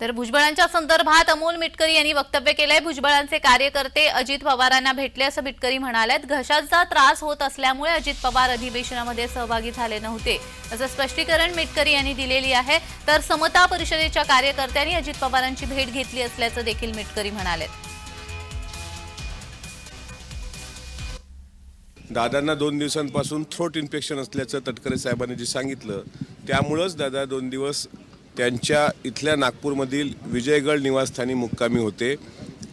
तर भुजबळांच्या संदर्भात अमोल मिटकरी यांनी वक्तव्य केलंय. भुजबळांचे कार्यकर्ते अजित पवारांना भेटले असं मिटकरी म्हणालेत घशाचा त्रास होत असल्यामुळे अजित पवार अधिवेशनामध्ये सहभागी झाले नव्हते. असं स्पष्टीकरण मिटकरी यांनी दिलेली आहे. तर समता परिषदेच्या कार्यकर्त्यांनी अजित पवारांची भेट घेतली असल्याचं देखील मिटकरी म्हणालेत. दादांना दोन दिवसांपासून थ्रोट इन्फेक्शन असल्याचं तटकरे साहेबांनी जे सांगितलं त्यामुळंच दादा दोन दिवस त्यांच्या इथल्या नागपूरमधील विजयगड निवासस्थानी मुक्कामी होते.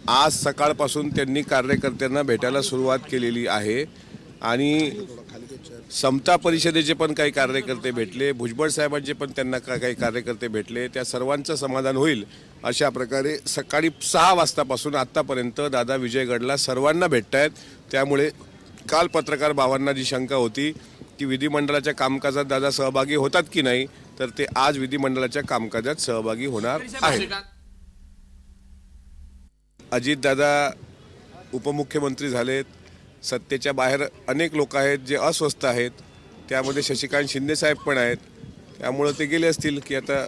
आज सकाळपासून त्यांनी कार्यकर्त्यांना भेटायला सुरुवात केलेली आहे. आणि समता परिषदेचे पण काही कार्यकर्ते भेटले भुजबळ साहेबांचे पण त्यांना का- काही कार्यकर्ते भेटले. त्या सर्वांचं समाधान होईल अशा प्रकारे सकाळी सहा वाजतापासून आत्तापर्यंत दादा विजयगडला सर्वांना भेटत आहेत त्यामुळे काल पत्रकार भावांना जी शंका होती की विधिमंडळाच्या कामकाजात दादा सहभागी होतात की नाही तर ते आज विधिमंडळाच्या कामकाजात सहभागी होणार आहेत. अजितदादा उपमुख्यमंत्री झालेत. सत्तेच्या बाहेर अनेक लोक आहेत जे अस्वस्थ आहेत. त्यामध्ये शशिकांत शिंदेसाहेब पण आहेत. त्यामुळं ते गेले असतील की आता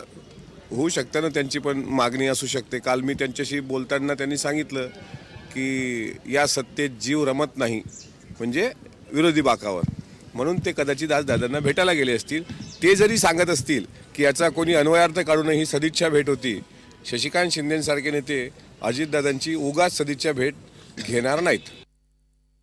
होऊ शकतं ना त्यांची पण मागणी असू शकते. काल मी त्यांच्याशी बोलताना त्यांनी सांगितलं की या सत्तेत जीव रमत नाही. म्हणजे विरोधी बाकावर. म्हणून ते कदाचित आज दादांना भेटायला गेले असतील. ते जरी सांगत असतील की याचा कोणी अन्वयार्थ काढून ही सदिच्छा भेट होती शशिकांत शिंदेसारखे नेते अजितदादांची उगाच सदिच्छा भेट घेणार नाहीत.